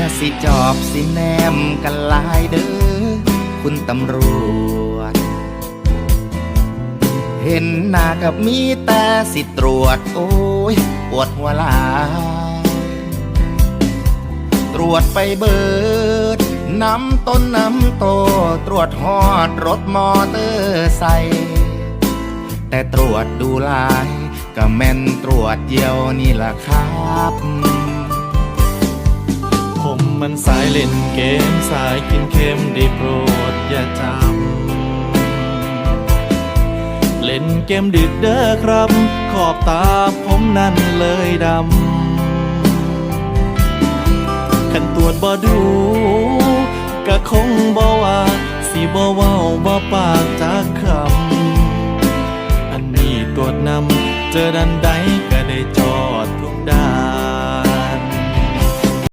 อย่าสิจอบสิแนมกันลายเด้อคุณตำรวจ เห็นหน้ากับมีแต่สิตรวจ โอ้ยปวดหัวลายตรวจไปเบิด น้ำต้นน้ำโต ตรวจฮอดรถมอเตอร์ไซค์แต่ตรวจดูลาย ก็แม่นตรวจเดียวนี่ล่ะครับ ล่นเกมสายกินเค็มได้โปรดอย่าจำ เล่นเกมดึกเด้อครับ ขอบตาผมนั่นเลยดำขันตรวจบ่ดูก็คงบ่ว่าสิบ่เว้าบ่ปากจากคำ อันนี้ตรวจนำเจอดันใดก็ได้